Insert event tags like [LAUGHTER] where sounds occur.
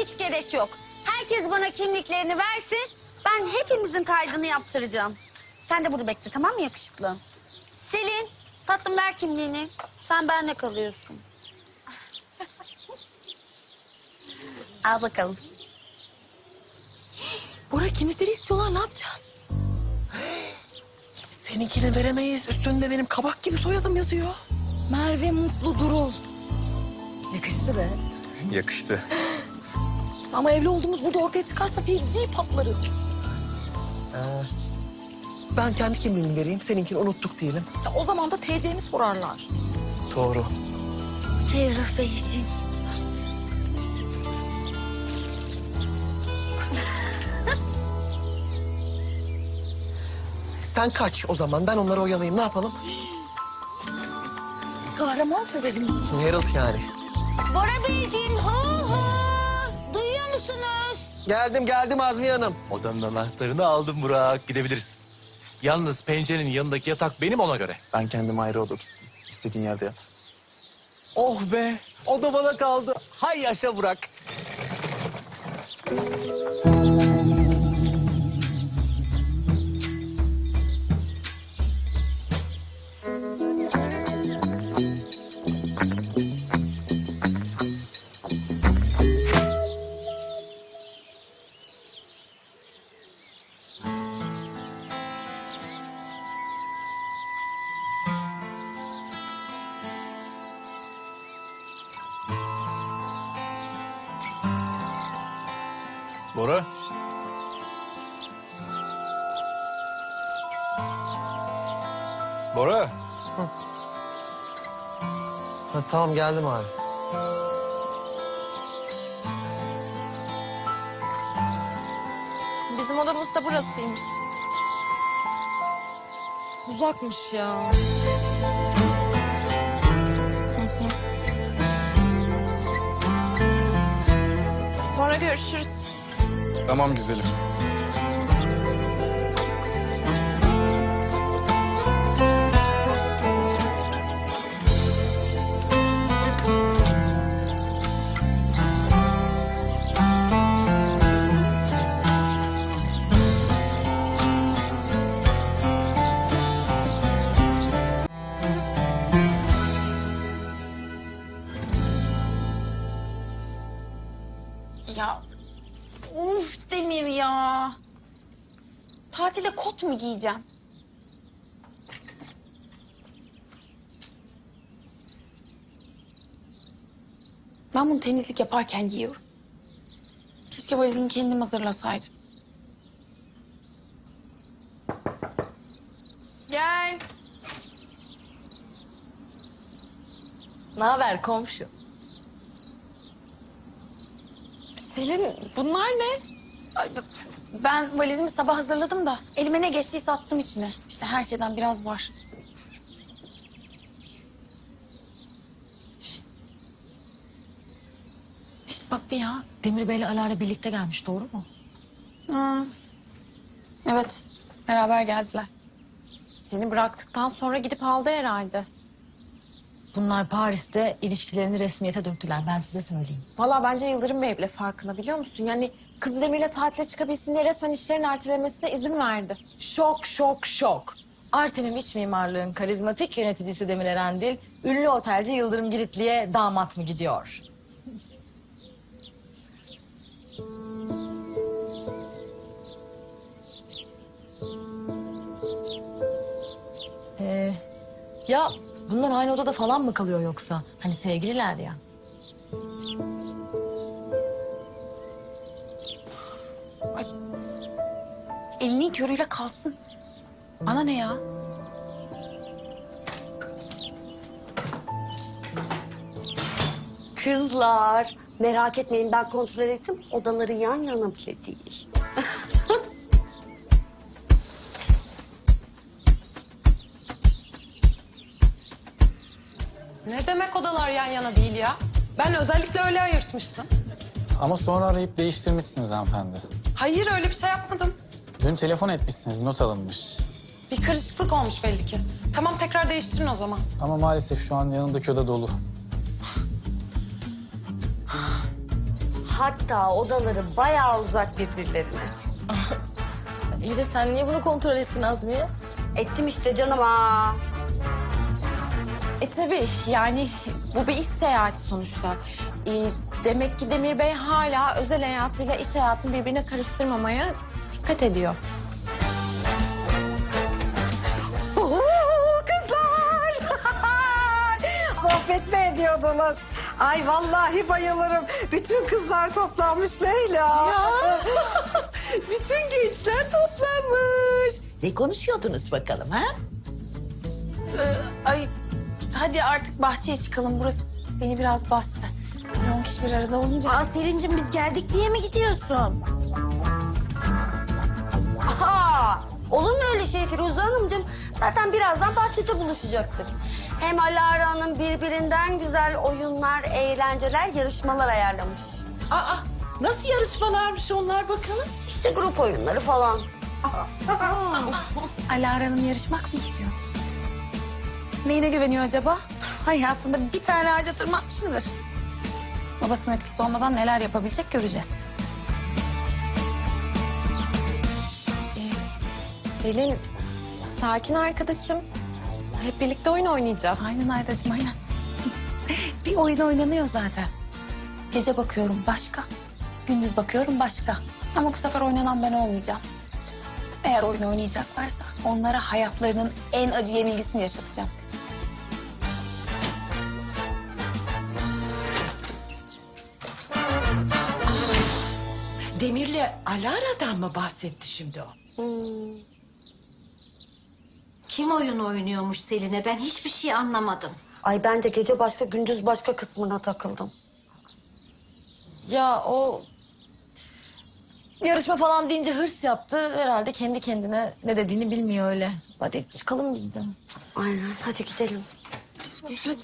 hiç gerek yok. Herkes bana kimliklerini versin. Ben hepimizin kaydını yaptıracağım. Sen de burada bekle tamam mı yakışıklı? Selin tatlım ver kimliğini. Sen benle kalıyorsun. [LAUGHS] Al bakalım. Bora kimlikleri istiyorlar ne yapacağız? [GASPS] Seninkini veremeyiz. Üstünde benim kabak gibi soyadım yazıyor. Merve Mutlu Durul. Yakıştı be. Yakıştı. Ama evli olduğumuz burada ortaya çıkarsa feci patlarız. Ee, ben kendi kimliğimi vereyim. Seninkini unuttuk diyelim. Ya o zaman da TC'mi sorarlar. Doğru. Ferruh Bey için. Sen kaç o zaman. Ben onları oyalayayım. Ne yapalım? Kahraman severim. Harold yani. Bora Beyciğim hu hu. Musunuz? Geldim geldim Azmiye Hanım. Odanın anahtarını aldım Burak. Gidebiliriz. Yalnız pencerenin yanındaki yatak benim ona göre. Ben kendim ayrı tuttum. İstediğin yerde yat. Oh be. O da bana kaldı. Hay yaşa Burak. Bora. Bora. Ha, tamam geldim abi. Bizim odamız da burasıymış. Uzakmış ya. Sonra görüşürüz. Tamam güzelim. Ya uf Demir ya. Tatile kot mu giyeceğim? Ben bunu temizlik yaparken giyiyorum. Keşke valizimi kendim hazırlasaydım. Gel. Ne haber komşu? Selin bunlar ne? Ay, Ben valizimi sabah hazırladım da elime ne geçtiyse attım içine. İşte her şeyden biraz var. Şişt bak bir ya. Demir Bey'le Alara birlikte gelmiş doğru mu? Hı. Evet, beraber geldiler. Seni bıraktıktan sonra gidip aldı herhalde. Bunlar Paris'te ilişkilerini resmiyete döktüler ben size söyleyeyim. Valla bence Yıldırım Bey bile farkında biliyor musun? Yani kız Demir'le tatile çıkabilsin diye resmen işlerin ertelemesine izin verdi. Şok şok şok. Artemim iç mimarlığın karizmatik yöneticisi Demir Erendil, ünlü otelci Yıldırım Giritli'ye damat mı gidiyor? [LAUGHS] Ee, ya bunlar aynı odada falan mı kalıyor yoksa? Hani sevgililer ya. Elinin körüyle kalsın. Bana ne ya? Kızlar merak etmeyin ben kontrol ettim. Odaları yan yana bile değil. [LAUGHS] Ne demek odalar yan yana değil ya? Ben özellikle öyle ayırtmıştım. Ama sonra arayıp değiştirmişsiniz hanımefendi. Hayır öyle bir şey yapmadım. Dün telefon etmişsiniz, not alınmış. Bir karışıklık olmuş belli ki. Tamam tekrar değiştirin o zaman. Ama maalesef şu an yanındaki oda dolu. hatta odaları bayağı uzak birbirlerine. İyi de sen niye bunu kontrol ettin Azmiye? Ettim işte canım ha. Tabii yani bu bir iş seyahati sonuçta. E, demek ki Demir Bey hala özel hayatıyla iş hayatını birbirine karıştırmamaya dikkat ediyor. Oo, kızlar! [LAUGHS] Mi ediyordunuz? Ay vallahi bayılırım. Bütün kızlar toplanmış Leyla. [LAUGHS] Bütün gençler toplanmış. Ne konuşuyordunuz bakalım ha? Ee, ay hadi artık bahçeye çıkalım. Burası beni biraz bastı. 10 kişi bir arada olunca. Aa Selin'cim biz geldik diye mi gidiyorsun? Aha! Olur mu öyle şey Firuze Hanımcığım? Zaten birazdan bahçede buluşacaktık. Hem Alara'nın birbirinden güzel oyunlar, eğlenceler, yarışmalar ayarlamış. Aa, nasıl yarışmalarmış onlar bakalım? İşte grup oyunları falan. [LAUGHS] Alara'nın yarışmak mı istiyor? Neyine güveniyor acaba? Hayatında bir tane ağaca tırmanmış mıdır? Babasının etkisi olmadan neler yapabilecek göreceğiz. Ee, Selin, sakin arkadaşım. Hep birlikte oyun oynayacağız. Aynen Aydacığım, aynen. [LAUGHS] bir oyun oynanıyor zaten. Gece bakıyorum başka, gündüz bakıyorum başka. Ama bu sefer oynanan ben olmayacağım. Eğer oyun oynayacaklarsa onlara hayatlarının en acı yenilgisini yaşatacağım. Demir'le Alara'dan mı bahsetti şimdi o? Hmm. Kim oyun oynuyormuş Selin'e? Ben hiçbir şey anlamadım. Ay ben de gece başka, gündüz başka kısmına takıldım. Ya o yarışma falan deyince hırs yaptı. Herhalde kendi kendine ne dediğini bilmiyor öyle. Hadi çıkalım biz de. Aynen, hadi gidelim. Hadi.